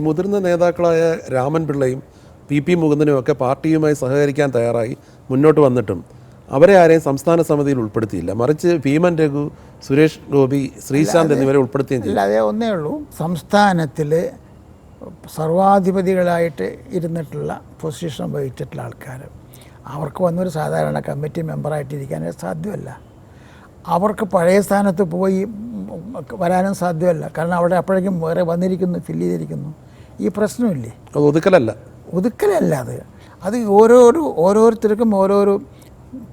ഈ മുതിർന്ന നേതാക്കളായ രാമൻ പിള്ളയും പി പി മുകുന്ദനും ഒക്കെ പാർട്ടിയുമായി സഹകരിക്കാൻ തയ്യാറായി മുന്നോട്ട് വന്നിട്ടും അവരെ ആരെയും സംസ്ഥാന സമിതിയിൽ ഉൾപ്പെടുത്തിയില്ല. മറിച്ച് ഭീമൻ രഘു സുരേഷ് ഗോപി ശ്രീശാന്ത് എന്നിവരെ ഉൾപ്പെടുത്തുകയും ചെയ്തു. അല്ലാതെ ഒന്നേ ഉള്ളൂ. സംസ്ഥാനത്തിൽ സർവാധിപതികളായിട്ട് ഇരുന്നിട്ടുള്ള പൊസിഷൻ വഹിച്ചിട്ടുള്ള ആൾക്കാർ അവർക്ക് വന്നൊരു സാധാരണ കമ്മിറ്റി മെമ്പറായിട്ടിരിക്കാൻ സാധ്യമല്ല. അവർക്ക് പഴയ സ്ഥാനത്ത് പോയി വരാനും സാധ്യമല്ല. കാരണം അവിടെ അപ്പോഴേക്കും വേറെ വന്നിരിക്കുന്നു ഫില്ല് ചെയ്തിരിക്കുന്നു. ഈ പ്രശ്നമില്ലേ? അത് ഒതുക്കലല്ല. ഒതുക്കലല്ല അത്. അത് ഓരോരോ ഓരോരുത്തർക്കും ഓരോരോ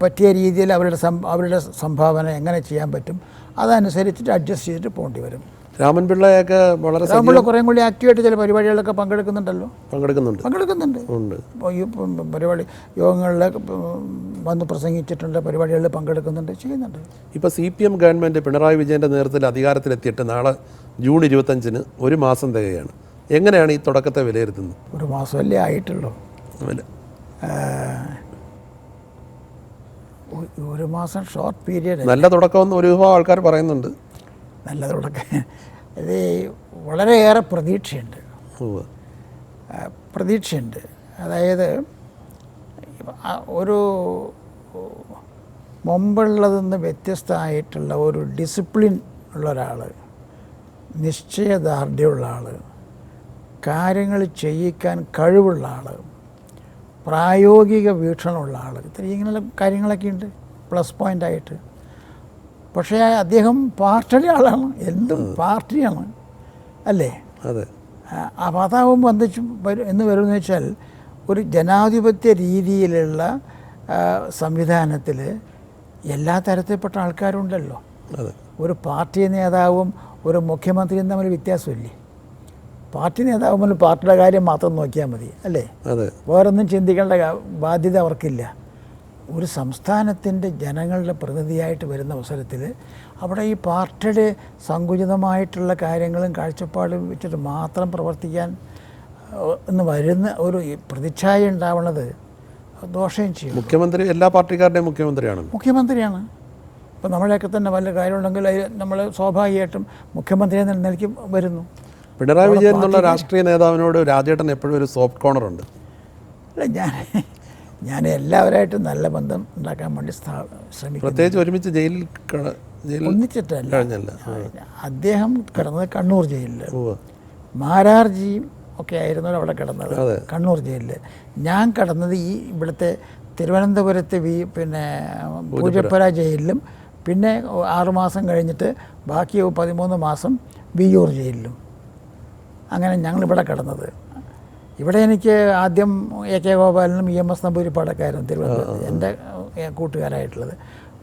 പറ്റിയ രീതിയിൽ അവരുടെ അവരുടെ സംഭാവന എങ്ങനെ ചെയ്യാൻ പറ്റും അതനുസരിച്ചിട്ട് അഡ്ജസ്റ്റ് ചെയ്തിട്ട് പോകേണ്ടി വരും. രാമൻപിള്ളയൊക്കെ വളരെ രാമൻപിള്ള കുറേ കൂടി ആക്റ്റീവായിട്ട് ചില പരിപാടികളിലൊക്കെ പങ്കെടുക്കുന്നുണ്ടല്ലോ? പങ്കെടുക്കുന്നുണ്ട്. പങ്കെടുക്കുന്നുണ്ട്. ഈ പരിപാടി യോഗങ്ങളിലൊക്കെ വന്ന് പ്രസംഗിച്ചിട്ടുണ്ട് പരിപാടികളിൽ പങ്കെടുക്കുന്നുണ്ട് ചെയ്യുന്നുണ്ട്. ഇപ്പോൾ C P M government Pinarayi വിജയന്റെ നേതൃത്വത്തിൽ അധികാരത്തിലെത്തിയിട്ട് നാളെ ജൂൺ ഇരുപത്തഞ്ചിന് ഒരു മാസം തികയാണ്. എങ്ങനെയാണ് ഈ തുടക്കത്തെ വിലയിരുത്തുന്നത്? ഒരു മാസമല്ലേ ആയിട്ടുള്ളൂ. ഒരു മാസം ഷോർട്ട് പീരിയഡ് നല്ല തുടക്കമെന്ന് ഒരു വിഭാഗം ആൾക്കാർ പറയുന്നുണ്ട്. നല്ല തുടക്കം. ഇത് വളരെയേറെ പ്രതീക്ഷയുണ്ട്. പ്രതീക്ഷയുണ്ട്. അതായത് ഒരു മുമ്പുള്ളതിൽ നിന്ന് വ്യത്യസ്തമായിട്ടുള്ള ഒരു ഡിസിപ്ലിൻ ഉള്ള ഒരാൾ നിശ്ചയദാർഢ്യമുള്ള ആൾ കാര്യങ്ങൾ ചെയ്യിക്കാൻ കഴിവുള്ള ആൾ പ്രായോഗിക വീക്ഷണമുള്ള ആൾ ഇത്രയും ഇങ്ങനെയുള്ള കാര്യങ്ങളൊക്കെ ഉണ്ട് പ്ലസ് പോയിന്റായിട്ട് പക്ഷേ അദ്ദേഹം പാർട്ടിയുടെ ആളാണ് എന്തും പാർട്ടിയാണ് അല്ലേ? അതെ. അപ്പോൾ അതാവുമ്പോൾ എന്ത് വരും എന്ന് വരുമെന്ന് വെച്ചാൽ ഒരു ജനാധിപത്യ രീതിയിലുള്ള സംവിധാനത്തിൽ എല്ലാ തരത്തിൽപ്പെട്ട ആൾക്കാരുണ്ടല്ലോ. ഒരു പാർട്ടി നേതാവും ഒരു മുഖ്യമന്ത്രിയും തമ്മിൽ വ്യത്യാസമില്ലേ? പാർട്ടി നേതാവ് മുന്നിൽ പാർട്ടിയുടെ കാര്യം മാത്രം നോക്കിയാൽ മതി അല്ലേ? അതെ. വേറൊന്നും ചിന്തിക്കേണ്ട ബാധ്യത അവർക്കില്ല. ഒരു സംസ്ഥാനത്തിന്റെ ജനങ്ങളുടെ പ്രതിനിധിയായിട്ട് വരുന്ന അവസരത്തിൽ അവിടെ ഈ പാർട്ടിയുടെ സങ്കുചിതമായിട്ടുള്ള കാര്യങ്ങളും കാഴ്ചപ്പാടും വെച്ചിട്ട് മാത്രം പ്രവർത്തിക്കാൻ എന്ന് വരുന്ന ഒരു പ്രതിച്ഛായ ഉണ്ടാവുന്നത് ദോഷം ചെയ്യും. മുഖ്യമന്ത്രി എല്ലാ പാർട്ടിക്കാരുടെയും മുഖ്യമന്ത്രിയാണ്. മുഖ്യമന്ത്രിയാണ്. ഇപ്പം നമ്മളെയൊക്കെ തന്നെ വല്ല കാര്യമുണ്ടെങ്കിൽ നമ്മൾ സ്വാഭാവികമായിട്ടും മുഖ്യമന്ത്രി എന്ന നിലയ്ക്ക് വരുന്നു. പിണറായി വിജയൻ എന്നുള്ള രാഷ്ട്രീയ നേതാവിനോട് രാജേട്ടൻ എപ്പോഴും ഒരു സോഫ്റ്റ് കോർണർ ഉണ്ട്. അല്ല ഞാൻ ഞാൻ എല്ലാവരായിട്ടും നല്ല ബന്ധം ഉണ്ടാക്കാൻ വേണ്ടി ശ്രമിക്കും പ്രത്യേകിച്ച് ഒരുമിച്ച് ജയിലിൽ ജയിലിൽ ഒന്നിച്ചിട്ടല്ല. അദ്ദേഹം കിടന്നത് കണ്ണൂർ ജയിലിൽ ഉവ്വ്. മാരാർജിയും ഒക്കെ ആയിരുന്നു അവിടെ കിടന്നത്. കണ്ണൂർ ജയിലിൽ ഞാൻ കിടന്നത് ഈ ഇവിടുത്തെ തിരുവനന്തപുരത്തെ വി പിന്നെ പൂജപ്പുര ജയിലിലും പിന്നെ ആറുമാസം കഴിഞ്ഞിട്ട് ബാക്കി പതിമൂന്ന് മാസം വിയൂർ ജയിലിലും. അങ്ങനെ ഞങ്ങളിവിടെ കിടന്നത്. ഇവിടെ എനിക്ക് ആദ്യം എ കെ ഗോപാലനും ഇ എം എസ് നമ്പൂരിപ്പാടൊക്കെയായിരുന്നു തിരുവനന്തപുരത്ത് എന്റെ കൂട്ടുകാരായിട്ടുള്ളത്.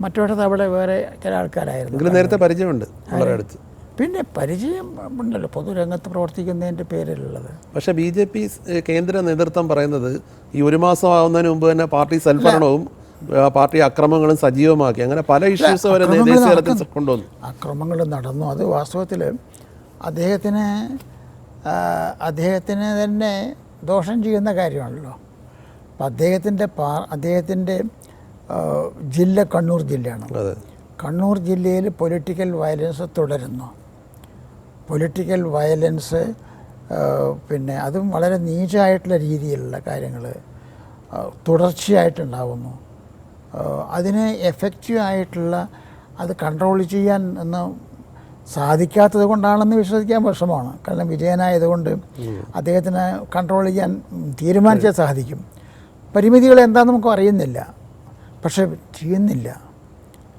മറ്റൊരിടത്ത് അവിടെ വേറെ ചില ആൾക്കാരായിരുന്നു. നേരത്തെ പരിചയമുണ്ട് വളരെ അടുത്ത്. പിന്നെ പരിചയം ഉണ്ടല്ലോ പൊതുരംഗത്ത് പ്രവർത്തിക്കുന്നതിന്റെ പേരിലുള്ളത്. പക്ഷെ ബി ജെ പി കേന്ദ്ര നേതൃത്വം പറയുന്നത് ഈ ഒരു മാസം ആവുന്നതിന് മുമ്പ് തന്നെ പാർട്ടി സൽഭരണവും പാർട്ടി അക്രമങ്ങളും സജീവമാക്കി. അങ്ങനെ പല ഇഷ്യൂസ് അവരെ കൊണ്ടുവന്നു. അക്രമങ്ങൾ നടന്നു. അത് വാസ്തവത്തിൽ അദ്ദേഹത്തിന് അദ്ദേഹത്തിന് തന്നെ ദോഷം ചെയ്യുന്ന കാര്യമാണല്ലോ. അപ്പം അദ്ദേഹത്തിന്റെ പാ അദ്ദേഹത്തിന്റെ ജില്ല കണ്ണൂർ ജില്ലയാണ്. കണ്ണൂർ ജില്ലയിൽ പൊളിറ്റിക്കൽ വയലൻസ് തുടരുന്നു. പൊളിറ്റിക്കൽ വയലൻസ് പിന്നെ അതും വളരെ നീചമായിട്ടുള്ള രീതിയിലുള്ള കാര്യങ്ങൾ തുടർച്ചയായിട്ടുണ്ടാകുന്നു അതിന് എഫക്റ്റീവ് ആയിട്ടുള്ള അത് കൺട്രോൾ ചെയ്യാൻ ഒന്നും സാധിക്കാത്തത് കൊണ്ടാണെന്ന് വിശ്വസിക്കാൻ വിഷമമാണ്. കാരണം വിജയനായതുകൊണ്ട് അദ്ദേഹത്തിന് കൺട്രോൾ ചെയ്യാൻ തീരുമാനിച്ചാൽ സാധിക്കും. പരിമിതികൾ എന്താണെന്ന് നമുക്ക് അറിയുന്നില്ല. പക്ഷേ ചെയ്യുന്നില്ല.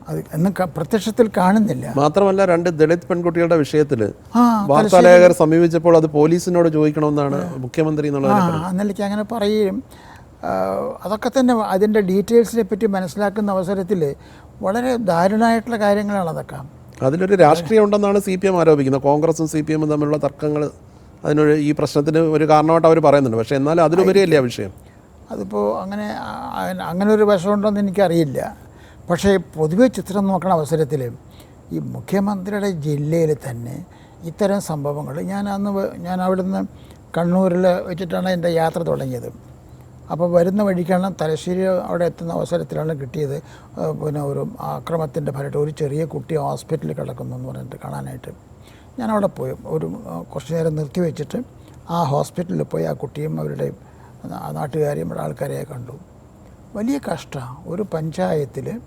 അത് എന്ന് പ്രത്യക്ഷത്തിൽ കാണുന്നില്ല. മാത്രമല്ല രണ്ട് ദളിത് പെൺകുട്ടികളുടെ വിഷയത്തിൽ വാർത്താലേഖകർ സമീപിച്ചപ്പോൾ അത് പോലീസിനോട് ചോദിക്കണമെന്നാണ് മുഖ്യമന്ത്രി എന്നുള്ളത് അങ്ങനെ പറയുകയും അതൊക്കെ തന്നെ അതിന്റെ ഡീറ്റെയിൽസിനെ പറ്റി മനസ്സിലാക്കുന്ന അവസരത്തിൽ വളരെ ദാരുണമായിട്ടുള്ള കാര്യങ്ങളാണ് അതൊക്കെ. അതിലൊരു രാഷ്ട്രീയം ഉണ്ടെന്നാണ് സി പി എം ആരോപിക്കുന്നത്. കോൺഗ്രസും സി പി എമ്മും തമ്മിലുള്ള തർക്കങ്ങൾ അതിനൊരു ഈ പ്രശ്നത്തിന് ഒരു കാരണമായിട്ട് അവർ പറയുന്നുണ്ട്. പക്ഷേ എന്നാലും അതിലുപരിയല്ലേ ആ വിഷയം? അതിപ്പോൾ അങ്ങനെ അങ്ങനെ ഒരു വശമുണ്ടെന്ന് എനിക്കറിയില്ല. പക്ഷേ പൊതുവെ ചിത്രം നോക്കണ അവസരത്തിൽ ഈ മുഖ്യമന്ത്രിയുടെ ജില്ലയിൽ തന്നെ ഇത്തരം സംഭവങ്ങൾ ഞാൻ അന്ന് ഞാൻ അവിടുന്ന് കണ്ണൂരിൽ വെച്ചിട്ടാണ് എന്റെ യാത്ര തുടങ്ങിയത്. അപ്പോൾ വരുന്ന വഴിക്കാണ് തലശ്ശേരി അവിടെ എത്തുന്ന അവസരത്തിലാണ് കിട്ടിയത്. പിന്നെ ഒരു ആക്രമത്തിന്റെ ഫലമായിട്ട് ഒരു ചെറിയ കുട്ടി ഹോസ്പിറ്റലിൽ കിടക്കുന്നു എന്ന് പറഞ്ഞിട്ട് കാണാനായിട്ട്. ഞാൻ അവിടെ പോയി. ഒരു കുറച്ച് നേരം നിർത്തി വെച്ചിട്ട് ആ ഹോസ്പിറ്റലിൽ പോയി ആ കുട്ടിയും അവരുടെ നാട്ടുകാരെയും ഇവിടെ ആൾക്കാരെയെ കണ്ടു. വലിയ കഷ്ടമാണ്. ഒരു പഞ്ചായത്തിൽ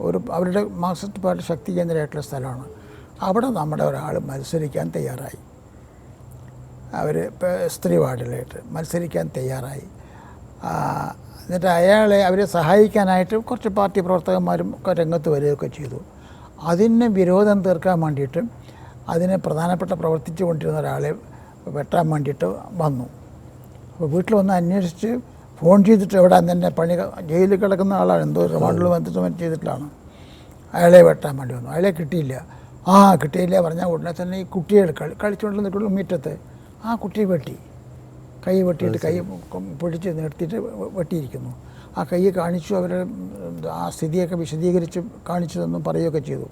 ഒരു അവരുടെ മാർക്സിസ്റ്റ് പാർട്ടി ശക്തി കേന്ദ്രമായിട്ടുള്ള സ്ഥലമാണ്. അവിടെ നമ്മുടെ ഒരാൾ മത്സരിക്കാൻ തയ്യാറായി. അവർ സ്ത്രീ വാർഡിലായിട്ട് മത്സരിക്കാൻ തയ്യാറായി. എന്നിട്ട് അയാളെ അവരെ സഹായിക്കാനായിട്ട് കുറച്ച് പാർട്ടി പ്രവർത്തകന്മാരും ഒക്കെ രംഗത്ത് വരികയൊക്കെ ചെയ്തു. അതിന് വിരോധം തീർക്കാൻ വേണ്ടിയിട്ട് അതിന് പ്രധാനപ്പെട്ട പ്രവർത്തിച്ചു കൊണ്ടിരുന്ന ഒരാളെ വെട്ടാൻ വേണ്ടിയിട്ട് വന്നു. അപ്പോൾ വീട്ടിൽ വന്ന് അന്വേഷിച്ച് ഫോൺ ചെയ്തിട്ട് എവിടെ തന്നെ പണി ജയിലിൽ കിടക്കുന്ന ആളാണ്. എന്തോ റിമാൻഡിൽ വന്നിട്ട് മറ്റു ചെയ്തിട്ടാണ് അയാളെ വെട്ടാൻ വേണ്ടി വന്നു. അയാളെ കിട്ടിയില്ല. ആ കിട്ടിയില്ല പറഞ്ഞാൽ ഉടനെ തന്നെ ഈ കുട്ടിയെ കളി കളിച്ചുകൊണ്ട് മുറ്റത്ത്. ആ കുട്ടിയെ വെട്ടി. കൈ വെട്ടിയിട്ട് കൈ പൊഴിച്ച് പിടിച്ച് നിർത്തിയിട്ട് വെട്ടിയിരിക്കുന്നു. ആ കൈ കാണിച്ചു അവരുടെ ആ സ്ഥിതിയൊക്കെ വിശദീകരിച്ച് കാണിച്ചു തന്നും പറയുകയൊക്കെ ചെയ്തു.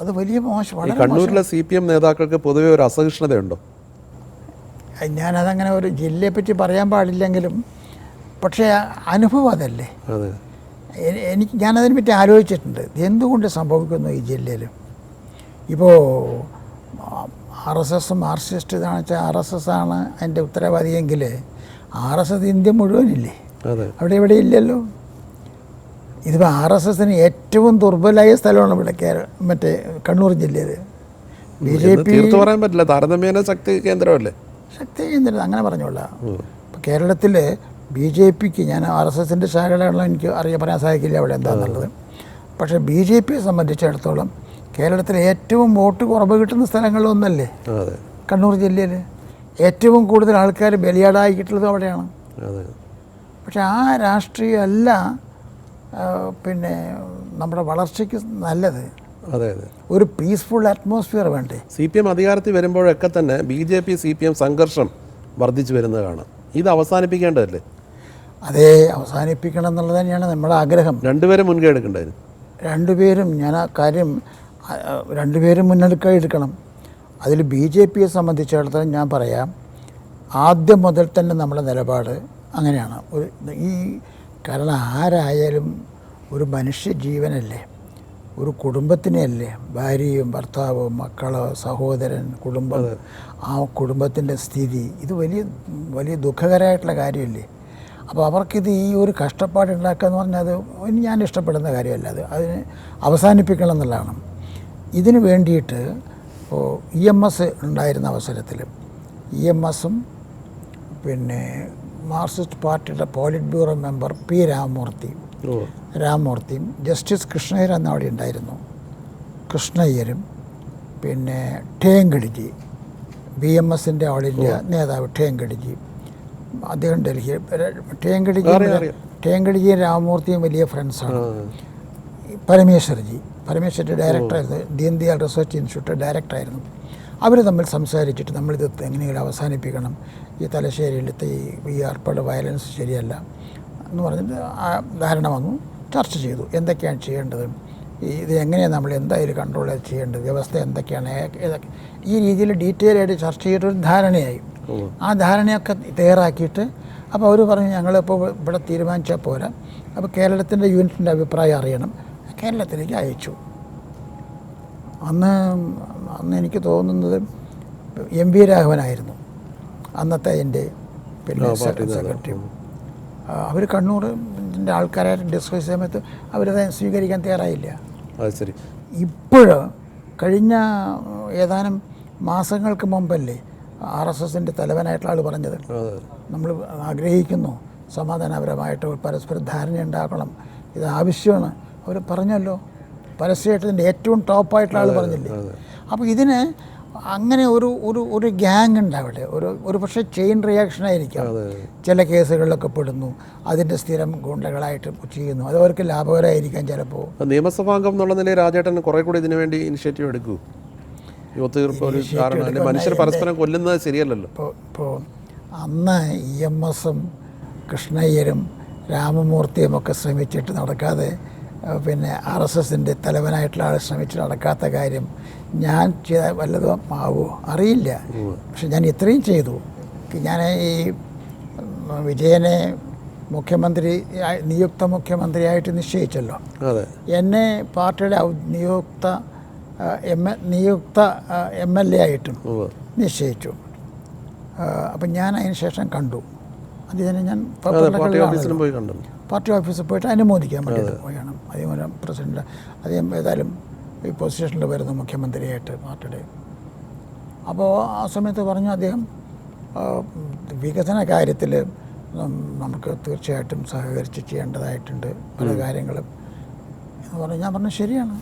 അത് വലിയ മോശം വളരെ കണ്ണൂരിലെ സി പി എം നേതാക്കൾക്ക് പൊതുവെ ഒരു അസഹിഷ്ണുതയുണ്ടോ? ഞാനതങ്ങനെ ഒരു ജില്ലയെപ്പറ്റി പറയാൻ പാടില്ലെങ്കിലും പക്ഷേ അനുഭവം അതല്ലേ. എനിക്ക് ഞാനതിനെ പറ്റി ആലോചിച്ചിട്ടുണ്ട്. എന്തുകൊണ്ട് സംഭവിക്കുന്നു ഈ ജില്ലയിൽ? ഇപ്പോൾ ആർ എസ് എസ് മാർക്സിസ്റ്റ് ഇതാണെന്ന് വെച്ചാൽ ആർ എസ് എസ് ആണ് അതിന്റെ ഉത്തരവാദിയെങ്കിൽ ആർ എസ് എസ് ഇന്ത്യ മുഴുവനില്ലേ? അവിടെ ഇവിടെ ഇല്ലല്ലോ. ഇതിപ്പോൾ ആർ എസ് എസിന് ഏറ്റവും ദുർബലമായ സ്ഥലമാണ് ഇവിടെ കേരള മറ്റേ കണ്ണൂർ ജില്ലയിൽ ബി ജെ പി പറയാൻ പറ്റില്ല. താരതമ്യേന ശക്തി കേന്ദ്രമല്ലേ? ശക്തി കേന്ദ്രം അങ്ങനെ പറഞ്ഞോളാം. ഇപ്പോൾ കേരളത്തിൽ ബി ജെ പിക്ക് ഞാൻ ആർ എസ് എസിന്റെ ശാഖകളാണല്ലോ എനിക്ക് അറിയാൻ പറയാൻ സാധിക്കില്ല അവിടെ എന്താണെന്നുള്ളത് പക്ഷേ ബി ജെ പിയെ സംബന്ധിച്ചിടത്തോളം കേരളത്തിൽ ഏറ്റവും വോട്ട് കുറവ് കിട്ടുന്ന സ്ഥലങ്ങളിലൊന്നല്ലേ കണ്ണൂർ ജില്ലയിൽ ഏറ്റവും കൂടുതൽ ആൾക്കാർ ബലിയാടായിട്ടുള്ളത് അവിടെയാണ്. പക്ഷെ ആ രാഷ്ട്രീയമല്ല അല്ല പിന്നെ നമ്മുടെ വളർച്ചയ്ക്ക് നല്ലത്. അതെ അതെ. ഒരു പീസ്ഫുൾ അറ്റ്മോസ്ഫിയർ വേണ്ടേ? സി പി എം അധികാരത്തിൽ വരുമ്പോഴൊക്കെ തന്നെ B J P C P M സംഘർഷം വർദ്ധിച്ചു വരുന്നത് കാണാം. ഇത് അവസാനിപ്പിക്കേണ്ടതല്ലേ? അതെ അവസാനിപ്പിക്കണം എന്നുള്ളത് തന്നെയാണ് നമ്മുടെ ആഗ്രഹം. രണ്ടുപേരും മുൻകൈ എടുക്കേണ്ടത് രണ്ടുപേരും ഞാൻ ആ കാര്യം രണ്ടുപേരും മുന്നണിക്കായി എടുക്കണം. അതിൽ ബി ജെ പിയെ സംബന്ധിച്ചിടത്തോളം ഞാൻ പറയാം ആദ്യം മുതൽ തന്നെ നമ്മുടെ നിലപാട് അങ്ങനെയാണ്. ഒരു ഈ കാരണം ആരായാലും ഒരു മനുഷ്യ ജീവനല്ലേ ഒരു കുടുംബത്തിനെയല്ലേ? ഭാര്യയും ഭർത്താവും മക്കളോ സഹോദരൻ കുടുംബം ആ കുടുംബത്തിന്റെ സ്ഥിതി. ഇത് വലിയ വലിയ ദുഃഖകരമായിട്ടുള്ള കാര്യമല്ലേ? അപ്പോൾ അവർക്കിത് ഈ ഒരു കഷ്ടപ്പാട് ഉണ്ടാക്കുക എന്ന് പറഞ്ഞാൽ അത് ഞാൻ ഇഷ്ടപ്പെടുന്ന കാര്യമല്ല. അത് അതിന് അവസാനിപ്പിക്കണം എന്നുള്ളതാണ്. ഇതിന് വേണ്ടിയിട്ട് ഇപ്പോൾ ഇ എം എസ് ഉണ്ടായിരുന്ന അവസരത്തിൽ ഇ എം എസും പിന്നെ മാർക്സിസ്റ്റ് പാർട്ടിയുടെ polit bureau member P Ramamurthy രാമമൂർത്തിയും justice Krishna Iyer എന്ന അവിടെ ഉണ്ടായിരുന്നു. കൃഷ്ണയ്യരും പിന്നെ ടേങ്കടിജി ബി എം എസിന്റെ ഓൾ ഇന്ത്യ നേതാവ് ടേങ്കടിജി അദ്ദേഹം ഡൽഹി ടേങ്കടിജി. ടേങ്കടിജിയും രാമമൂർത്തിയും വലിയ ഫ്രണ്ട്സാണ് പരമേശ്വർജി പരമേശ്വരന്റെ ഡയറക്ടറായിരുന്നു. ദീൻദയാൽ റിസർച്ച് ഇൻസ്റ്റിറ്റ്യൂട്ട് ഡയറക്ടറായിരുന്നു. അവർ തമ്മിൽ സംസാരിച്ചിട്ട് നമ്മളിത് എങ്ങനെയാണ് അവസാനിപ്പിക്കണം. ഈ തലശ്ശേരിയിലത്തെ ഈ ഈ ഏർപ്പാട് വയലൻസ് ശരിയല്ല എന്ന് പറഞ്ഞിട്ട് ആ ധാരണ വന്നു. ചർച്ച ചെയ്തു. എന്തൊക്കെയാണ് ചെയ്യേണ്ടത്? ഈ ഇത് എങ്ങനെയാണ് നമ്മൾ എന്തായാലും കൺട്രോൾ ചെയ്യേണ്ടത്? വ്യവസ്ഥ എന്തൊക്കെയാണ്? ഈ രീതിയിൽ ഡീറ്റെയിൽ ആയിട്ട് ചർച്ച ചെയ്തിട്ടൊരു ധാരണയായി. ആ ധാരണയൊക്കെ തയ്യാറാക്കിയിട്ട് അപ്പോൾ അവർ പറഞ്ഞു ഞങ്ങളിപ്പോൾ ഇവിടെ തീരുമാനിച്ചാൽ പോരാ. അപ്പോൾ കേരളത്തിന്റെ യൂണിറ്റിന്റെ അഭിപ്രായം അറിയണം. കേരളത്തിലേക്ക് അയച്ചു. അന്ന് അന്ന് എനിക്ക് തോന്നുന്നത് എം വി രാഘവനായിരുന്നു. അന്നത്തെ എന്റെ പിന്നെ. സെക്രട്ടറി. അവർ കണ്ണൂരിന്റെ ആൾക്കാരായിട്ട് ഡിസ്കസ് സമയത്ത് അവരത് സ്വീകരിക്കാൻ തയ്യാറായില്ല. ഇപ്പോഴ് ശരി. ഇപ്പോൾ കഴിഞ്ഞ ഏതാനും മാസങ്ങൾക്ക് മുമ്പല്ലേ ആർ എസ് എസിന്റെ തലവനായിട്ടുള്ള ആൾ പറഞ്ഞത്. നമ്മൾ ആഗ്രഹിക്കുന്നു സമാധാനപരമായിട്ട് പരസ്പര ധാരണ ഉണ്ടാക്കണം ഇത് ആവശ്യമാണ്. അവർ പറഞ്ഞല്ലോ പരസ്യമായിട്ടതിന്റെ ഏറ്റവും ടോപ്പായിട്ടുള്ള ആൾ പറഞ്ഞില്ലേ? അപ്പോൾ ഇതിന് അങ്ങനെ ഒരു ഒരു ഒരു ഗ്യാങ് ഉണ്ട് അവിടെ. ഒരു ഒരു പക്ഷേ ചെയിൻ റിയാക്ഷൻ ആയിരിക്കാം. ചില കേസുകളിലൊക്കെ പെടുന്നു. അതിന്റെ സ്ഥിരം ഗുണ്ടകളായിട്ട് ചെയ്യുന്നു. അത് അവർക്ക് ലാഭകരമായിരിക്കാം ചിലപ്പോൾ. നിയമസഭാംഗം എന്നുള്ള നിലയിൽ രാജേട്ടൻ കുറെ കൂടി ഇതിനു വേണ്ടി ഇനിഷ്യേറ്റീവ് എടുക്കൂ. ഒരു കാരണം. മനുഷ്യർ പരസ്പരം കൊല്ലുന്നത് ശരിയല്ലല്ലോ. ഇപ്പോൾ ഇപ്പോൾ അന്ന് ഇ എം എസും കൃഷ്ണയ്യരും രാമമൂർത്തിയും ഒക്കെ ശ്രമിച്ചിട്ട് നടക്കാതെ പിന്നെ ആർ എസ് എസിന്റെ തലവനായിട്ടുള്ള ആൾ ശ്രമിച്ചു നടക്കാത്ത കാര്യം ഞാൻ ചെയ്ത വല്ലതും ആവോ? അറിയില്ല. പക്ഷെ ഞാൻ ഇത്രയും ചെയ്തു. ഞാൻ ഈ വിജയനെ മുഖ്യമന്ത്രി നിയുക്ത മുഖ്യമന്ത്രിയായിട്ട് നിശ്ചയിച്ചല്ലോ. എന്നെ പാർട്ടിയുടെ നിയുക്ത എം എ നിയുക്ത എം എൽ എ ആയിട്ടും നിശ്ചയിച്ചു. അപ്പം ഞാൻ അതിന് ശേഷം കണ്ടു. അതിന് ഞാൻ പോയി കണ്ടു. പാർട്ടി ഓഫീസിൽ പോയിട്ട് അനുമോദിക്കാൻ വേണ്ടി പോയാണ്. അതേപോലെ പ്രസിഡന്റ് അദ്ദേഹം ഏതായാലും ഈ പൊസിഷനിൽ വരുന്നു മുഖ്യമന്ത്രിയായിട്ട് പാർട്ടിയുടെ. അപ്പോൾ ആ സമയത്ത് പറഞ്ഞു അദ്ദേഹം വികസന കാര്യത്തിൽ നമുക്ക് തീർച്ചയായിട്ടും സഹകരിച്ച് ചെയ്യേണ്ടതായിട്ടുണ്ട് പല കാര്യങ്ങളും. എന്ന് പറഞ്ഞു ഞാൻ പറഞ്ഞു ശരിയാണ്.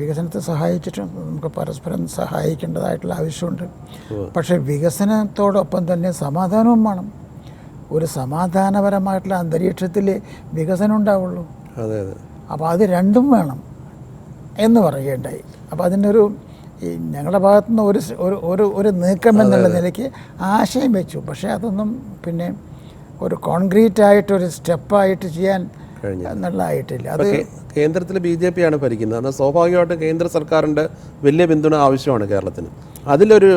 വികസനത്തെ സഹായിച്ചിട്ട് നമുക്ക് പരസ്പരം സഹായിക്കേണ്ടതായിട്ടുള്ള ആവശ്യമുണ്ട്. പക്ഷേ വികസനത്തോടൊപ്പം തന്നെ സമാധാനവും വേണം. ഒരു സമാധാനപരമായിട്ടുള്ള അന്തരീക്ഷത്തിൽ വികസനം ഉണ്ടാവുള്ളൂ. അതെ അതെ. അപ്പോൾ അത് രണ്ടും വേണം എന്ന് പറയുകയുണ്ടായി. അപ്പോൾ അതിനൊരു ഈ ഞങ്ങളുടെ ഭാഗത്തുനിന്ന് ഒരു ഒരു ഒരു ഒരു നീക്കം എന്നുള്ള നിലയ്ക്ക് ആശയം വെച്ചു. പക്ഷേ അതൊന്നും പിന്നെ ഒരു കോൺക്രീറ്റ് ആയിട്ട് ആയിട്ടൊരു സ്റ്റെപ്പായിട്ട് ചെയ്യാൻ. എന്നുള്ളതായിട്ടില്ല. അത് കേന്ദ്രത്തിൽ ബി ജെ പി ആണ് ഭരിക്കുന്നത്. എന്നാൽ സ്വാഭാവികമായിട്ടും കേന്ദ്ര സർക്കാരിന്റെ വലിയ പിന്തുണ ആവശ്യമാണ് കേരളത്തിന്. അതിലൊരു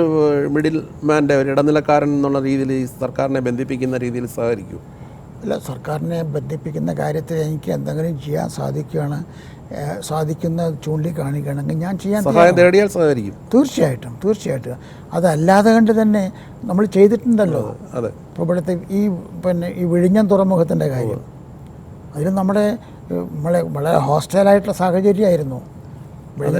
മിഡിൽ മാന്റെ ഒരു ഇടനിലക്കാരൻ എന്നുള്ള രീതിയിൽ ഈ സർക്കാരിനെ ബന്ധിപ്പിക്കുന്ന രീതിയിൽ സഹകരിക്കും. അല്ല സർക്കാരിനെ ബന്ധിപ്പിക്കുന്ന കാര്യത്തിൽ എനിക്ക് എന്തെങ്കിലും ചെയ്യാൻ സാധിക്കുകയാണ് സാധിക്കുന്ന ചൂണ്ടിക്കാണിക്കുകയാണെങ്കിൽ ഞാൻ ചെയ്യാൻ സഹായം തേടിയാൽ സഹകരിക്കും. തീർച്ചയായിട്ടും തീർച്ചയായിട്ടും. അതല്ലാതെ കണ്ട് തന്നെ നമ്മൾ ചെയ്തിട്ടുണ്ടല്ലോ. അതെ. ഇപ്പോൾ ഇവിടുത്തെ ഈ പിന്നെ ഈ വിഴിഞ്ഞം തുറമുഖത്തിന്റെ കാര്യം. അതിൽ നമ്മുടെ നമ്മളെ വളരെ ഹോസ്റ്റലായിട്ടുള്ള സാഹചര്യമായിരുന്നു.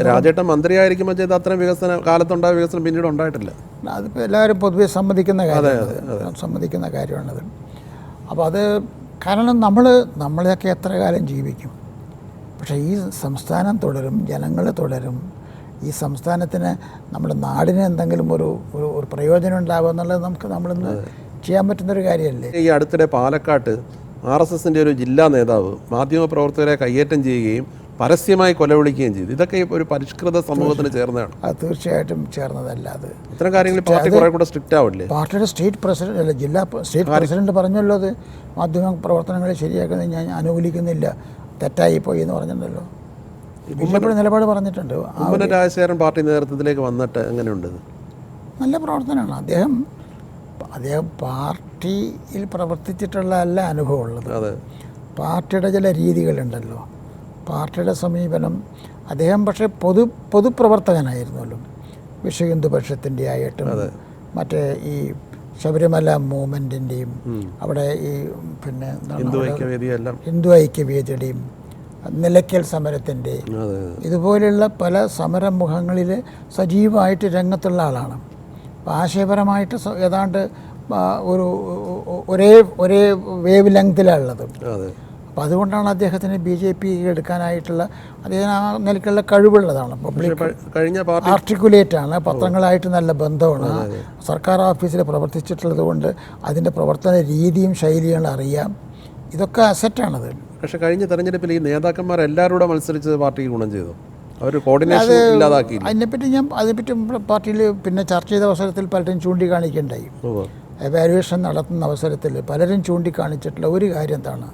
രാജേട്ടൻ മന്ത്രിയായിരിക്കുമ്പോൾ ചെയ്ത അത്രയും വികസന കാലത്തുണ്ടായ വികസനം പിന്നീട് ഉണ്ടായിട്ടില്ല. അതിപ്പോൾ എല്ലാവരും പൊതുവെ സമ്മതിക്കുന്ന കാര്യമാണ് സമ്മതിക്കുന്ന കാര്യമാണത്. അപ്പോൾ അത് കാരണം നമ്മൾ നമ്മളെയൊക്കെ എത്ര കാലം ജീവിക്കും? പക്ഷേ ഈ സംസ്ഥാനം തുടരും ജനങ്ങൾ തുടരും. ഈ സംസ്ഥാനത്തിന് നമ്മുടെ നാടിന് എന്തെങ്കിലും ഒരു ഒരു ഒരു പ്രയോജനം ഉണ്ടാവുക എന്നുള്ളത് നമുക്ക് നമ്മളിന്ന് ചെയ്യാൻ പറ്റുന്നൊരു കാര്യമല്ലേ? ഈ അടുത്തിടെ പാലക്കാട്ട് ആർ എസ് എസിന്റെ ഒരു ജില്ലാ നേതാവ് മാധ്യമപ്രവർത്തകരെ കയ്യേറ്റം ചെയ്യുകയും പരസ്യമായി കൊലവിളിക്കുകയും ചെയ്തു. ഇതൊക്കെ ഒരു പരിഷ്കൃത സമൂഹത്തിന് ചേർന്നതാണ്. അത് തീർച്ചയായിട്ടും ചേർന്നതല്ല അത്. ഇത്തരം കാര്യങ്ങൾ പാർട്ടി കുറെ കൂടെ സ്ട്രിക്റ്റ് ആവില്ലേ? പാർട്ടിയുടെ സ്റ്റേറ്റ് പ്രസിഡന്റ് അല്ല ജില്ലാ സ്റ്റേറ്റ് പ്രസിഡന്റ് പറഞ്ഞല്ലോ അത്. മാധ്യമ പ്രവർത്തനങ്ങൾ ശരിയാക്കുന്നത് ഞാൻ അനുകൂലിക്കുന്നില്ല. തെറ്റായി പോയി എന്ന് പറഞ്ഞിട്ടുണ്ടല്ലോ. ബിജെപിയുടെ നിലപാട് പറഞ്ഞിട്ടുണ്ട്. കുമ്മന രാജശേഖരൻ പാർട്ടി നേതൃത്വത്തിലേക്ക് വന്നിട്ട് എങ്ങനെയുണ്ട്? നല്ല പ്രവർത്തനമാണ്. അദ്ദേഹം അദ്ദേഹം പാർട്ടിയിൽ പ്രവർത്തിച്ചിട്ടുള്ള അല്ല അനുഭവമുള്ളത് അതെ. പാർട്ടിയുടെ ചില രീതികളുണ്ടല്ലോ. പാർട്ടിയുടെ സമീപനം അദ്ദേഹം പക്ഷേ പൊതു പൊതുപ്രവർത്തകനായിരുന്നല്ലോ. വിശ്വ ഹിന്ദു പക്ഷത്തിന്റെ ആയിട്ടും മറ്റേ ഈ ശബരിമല മൂവ്മെന്റിന്റെയും അവിടെ ഈ പിന്നെ ഹിന്ദു ഐക്യവേദിയുടെയും നിലയ്ക്കൽ സമരത്തിന്റെ ഇതുപോലെയുള്ള പല സമരമുഖങ്ങളിൽ സജീവമായിട്ട് രംഗത്തുള്ള ആളാണ്. ആശയപരമായിട്ട് ഏതാണ്ട് ഒരു ഒരേ ഒരേ വേവ് ലെങ്തിലാണുള്ളത് അപ്പോൾ അതുകൊണ്ടാണ് അദ്ദേഹത്തിന് ബി ജെ പി എടുക്കാനായിട്ടുള്ള അദ്ദേഹം ആ നിലയ്ക്കുള്ള കഴിവുള്ളതാണ്. പബ്ലിക് കഴിഞ്ഞ ആർട്ടിക്കുലേറ്റ് ആണ് പത്രങ്ങളായിട്ട് നല്ല ബന്ധമാണ്. സർക്കാർ ഓഫീസിൽ പ്രവർത്തിച്ചിട്ടുള്ളത് കൊണ്ട് അതിന്റെ പ്രവർത്തന രീതിയും ശൈലിയും അറിയാം. ഇതൊക്കെ അസറ്റാണത്. പക്ഷേ കഴിഞ്ഞ തെരഞ്ഞെടുപ്പിൽ ഈ നേതാക്കന്മാർ എല്ലാവരും മത്സരിച്ച് പാർട്ടിക്ക് ഗുണം ചെയ്തു. അവർ കോർഡിനേഷൻ ഇല്ലാതാക്കി അതിനെപ്പറ്റി ഞാൻ അതിനെപ്പറ്റി പാർട്ടിയിൽ പിന്നെ ചർച്ച ചെയ്ത അവസരത്തിൽ പലരും ചൂണ്ടിക്കാണിക്കുകയുണ്ടായി ഉവ്വ്. എവാലുവേഷൻ നടത്തുന്ന അവസരത്തിൽ പലരും ചൂണ്ടിക്കാണിച്ചിട്ടുള്ള ഒരു കാര്യം എന്താണ്?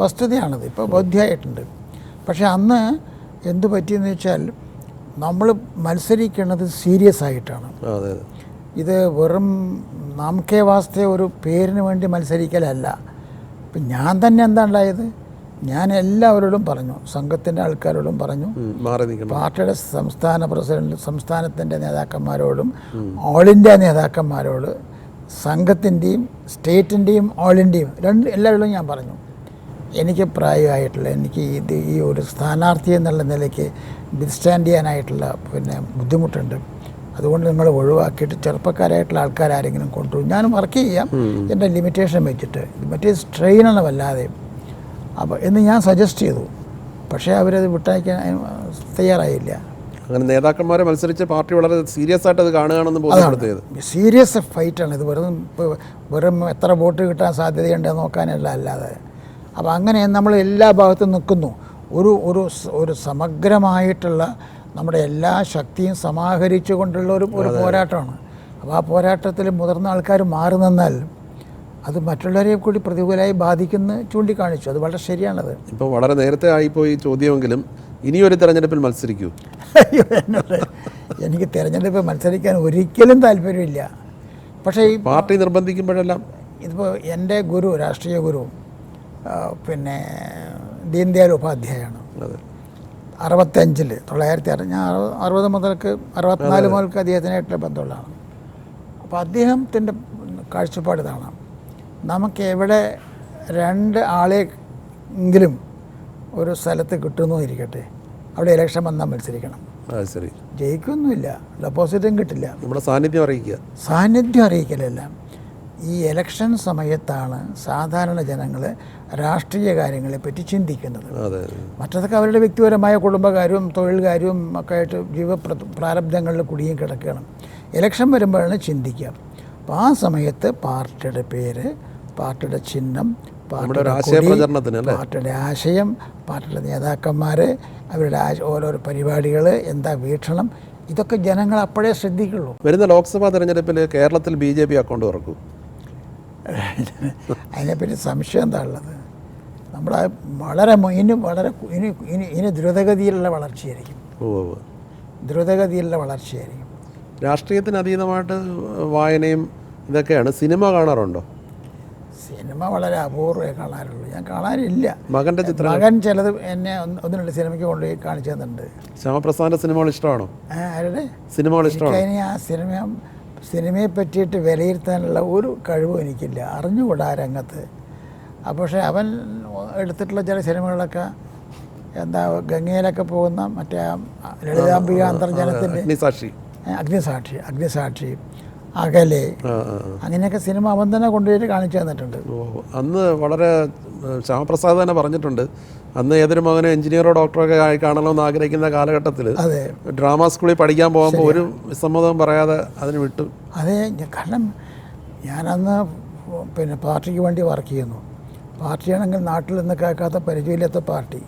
വസ്തുതയാണത്. ഇപ്പോൾ ബോധ്യമായിട്ടുണ്ട് പക്ഷേ അന്ന് എന്ത് പറ്റിയെന്ന് വെച്ചാൽ നമ്മൾ മത്സരിക്കുന്നത് സീരിയസ് ആയിട്ടാണ്. ഇത് വെറും നാമക്കേ വാസ്തേ ഒരു പേരിന് വേണ്ടി മത്സരിക്കലല്ല. ഇപ്പം ഞാൻ തന്നെ എന്താ ഉണ്ടായത് ഞാൻ എല്ലാവരോടും പറഞ്ഞു. സംഘത്തിന്റെ ആൾക്കാരോടും പറഞ്ഞു. പാർട്ടിയുടെ സംസ്ഥാന പ്രസിഡന്റ് സംസ്ഥാനത്തിന്റെ നേതാക്കന്മാരോടും ഓൾ ഇന്ത്യ നേതാക്കന്മാരോട് സംഘത്തിന്റെയും സ്റ്റേറ്റിന്റെയും ഓൾ ഇന്ത്യയും രണ്ട് എല്ലാവരും ഞാൻ പറഞ്ഞു എനിക്ക് പ്രായമായിട്ടുള്ള എനിക്ക് ഇത് ഈ ഒരു സ്ഥാനാർത്ഥി എന്നുള്ള നിലയ്ക്ക് വിത്ത്സ്റ്റാൻഡ് ചെയ്യാനായിട്ടുള്ള പിന്നെ ബുദ്ധിമുട്ടുണ്ട്. അതുകൊണ്ട് നിങ്ങൾ ഒഴിവാക്കിയിട്ട് ചെറുപ്പക്കാരായിട്ടുള്ള ആൾക്കാർ ആരെങ്കിലും കൊണ്ടുപോകും ഞാൻ വർക്ക് ചെയ്യാം. എന്റെ ലിമിറ്റേഷൻ വെച്ചിട്ട്. മറ്റേ സ്ട്രെയിനാണ് വല്ലാതെ. അപ്പോൾ എന്ന് ഞാൻ സജസ്റ്റ് ചെയ്തു. പക്ഷേ അവരത് വിട്ടയക്കാൻ തയ്യാറായില്ല. അങ്ങനെ നേതാക്കന്മാരെ മത്സരിച്ച് പാർട്ടി വളരെ സീരിയസ് ആയിട്ട് അത് കാണുകയാണെന്ന് ബോധ്യപ്പെടുത്തിയത്. സീരിയസ് ഫൈറ്റാണ് ഇത്. വെറും വെറും എത്ര വോട്ട് കിട്ടാൻ സാധ്യതയുണ്ട് നോക്കാനല്ല അല്ലാതെ. അപ്പോൾ അങ്ങനെ നമ്മൾ എല്ലാ ഭാഗത്തും നിൽക്കുന്നു. ഒരു ഒരു ഒരു സമഗ്രമായിട്ടുള്ള നമ്മുടെ എല്ലാ ശക്തിയും സമാഹരിച്ചു കൊണ്ടുള്ള ഒരു ഒരു പോരാട്ടമാണ്. അപ്പോൾ ആ പോരാട്ടത്തിൽ മുതിർന്ന ആൾക്കാർ മാറി നിന്നാൽ അത് മറ്റുള്ളവരെ കൂടി പ്രതികൂലമായി ബാധിക്കുന്ന ചൂണ്ടിക്കാണിച്ചു. അത് വളരെ ശരിയാണത്. ഇപ്പോൾ വളരെ നേരത്തെ ആയിപ്പോയി ചോദ്യമെങ്കിലും ഇനിയൊരു തെരഞ്ഞെടുപ്പിൽ മത്സരിക്കൂ. എന്നോട് എനിക്ക് തിരഞ്ഞെടുപ്പ് മത്സരിക്കാൻ ഒരിക്കലും താല്പര്യമില്ല. പക്ഷേ ഈ പാർട്ടി നിർബന്ധിക്കുമ്പോഴെല്ലാം ഇതിപ്പോൾ എന്റെ ഗുരു രാഷ്ട്രീയ ഗുരു പിന്നെ ദീൻദയാൽ ഉപാധ്യായാണ്. അറുപത്തഞ്ചിൽ തൊള്ളായിരത്തി അറു ഞാൻ അറു- അറുപത് മുതൽക്ക് അറുപത്തിനാല് മുതൽക്ക് അദ്ദേഹത്തിനായിട്ടുള്ള ബന്ധമുള്ളതാണ്. അപ്പോൾ അദ്ദേഹത്തിന്റെ കാഴ്ചപ്പാട് ഇതാണ്. നമുക്ക് എവിടെ രണ്ട് ആളെ എങ്കിലും ഒരു സ്ഥലത്ത് കിട്ടുന്നു ഇരിക്കട്ടെ. അവിടെ ഇലക്ഷൻ വന്നാൽ മത്സരിക്കണം. ശരി. ജയിക്കൊന്നുമില്ല. ഡെപ്പോസിറ്റും കിട്ടില്ല. നമ്മുടെ സാന്നിധ്യം അറിയിക്കുക. സാന്നിധ്യം അറിയിക്കലല്ല. ഈ ഇലക്ഷൻ സമയത്താണ് സാധാരണ ജനങ്ങൾ രാഷ്ട്രീയ കാര്യങ്ങളെപ്പറ്റി ചിന്തിക്കുന്നത്. മറ്റതൊക്കെ അവരുടെ വ്യക്തിപരമായ കുടുംബകാര്യവും തൊഴിൽ കാര്യവും ഒക്കെ ആയിട്ട് ജീവ പ്ര- പ്രാരബ്ധങ്ങളിൽ കുടിയും കിടക്കുകയാണ്. ഇലക്ഷൻ വരുമ്പോഴാണ് ചിന്തിക്കുക. അപ്പോൾ ആ സമയത്ത് പാർട്ടിയുടെ പേര് പാർട്ടിയുടെ ചിഹ്നം പാർട്ടിയുടെ ആശയ പ്രചരണത്തിന് പാർട്ടിയുടെ ആശയം പാർട്ടിയുടെ നേതാക്കന്മാർ അവരുടെ ഓരോരോ പരിപാടികൾ എന്താ വീക്ഷണം ഇതൊക്കെ ജനങ്ങൾ അപ്പോഴേ ശ്രദ്ധിക്കുള്ളൂ. വരുന്ന ലോക്സഭാ തെരഞ്ഞെടുപ്പിൽ കേരളത്തിൽ ബി ജെ പി അക്കൗണ്ട് തുറക്കും. അതിനെപ്പറ്റി സംശയം എന്താ ഉള്ളത്? നമ്മൾ വളരെ ഇനി വളരെ ഇനി ഇനി ഇനി ദ്രുതഗതിയിലുള്ള വളർച്ചയായിരിക്കും. ദ്രുതഗതിയിലുള്ള വളർച്ചയായിരിക്കും. രാഷ്ട്രീയത്തിന് അതീതമായിട്ട് വായനയും ഇതൊക്കെയാണ്. സിനിമ കാണാറുണ്ടോ? സിനിമ വളരെ അപൂർവമേ കാണാറുള്ളൂ. ഞാൻ കാണാനില്ല. മകന്റെ ചിത്രം മകൻ ചിലത് എന്നെ ഒന്ന് ഒന്ന് രണ്ട് സിനിമയ്ക്ക് കൊണ്ടുപോയി കാണിച്ചു തന്നിട്ടുണ്ട്. ശ്യാമപ്രസാദിന്റെ സിനിമകൾ ഇഷ്ടമാണോ? ആരുടെ? സിനിമകൾ ഇഷ്ടമാണ്? ആ സിനിമ സിനിമയെ പറ്റിയിട്ട് വിലയിരുത്താനുള്ള ഒരു കഴിവും എനിക്കില്ല. അറിഞ്ഞുകൂടാ രംഗത്ത്. പക്ഷേ അവൻ എടുത്തിട്ടുള്ള ചില സിനിമകളൊക്കെ എന്താ ഗംഗയിലൊക്കെ പോകുന്ന മറ്റേ ലളിതാംബിക അന്തർജലത്തിന്റെ അഗ്നിസാക്ഷി. അഗ്നിസാക്ഷി അഗ്നിസാക്ഷി. അകലെ. അങ്ങനെയൊക്കെ സിനിമ അവൻ തന്നെ കൊണ്ടുപോയിട്ട് കാണിച്ചു തന്നിട്ടുണ്ട്. അന്ന് വളരെ ശ്യാമപ്രസാദ് തന്നെ പറഞ്ഞിട്ടുണ്ട്. അന്ന് ഏതൊരു മകനും എഞ്ചിനീയറോ ഡോക്ടറോ ഒക്കെ ആയി കാണണമെന്ന് ആഗ്രഹിക്കുന്ന കാലഘട്ടത്തിൽ അതെ. ഡ്രാമ സ്കൂളിൽ പഠിക്കാൻ പോകുമ്പോൾ ഒരു വിസമ്മതവും പറയാതെ അതിന് വിട്ടു. അതെ കാരണം ഞാനന്ന് പിന്നെ പാർട്ടിക്ക് വേണ്ടി വർക്ക് ചെയ്യുന്നു. പാർട്ടിയാണെങ്കിൽ നാട്ടിൽ നിന്ന് കേൾക്കാത്ത പരിചയമില്ലാത്ത പാർട്ടി.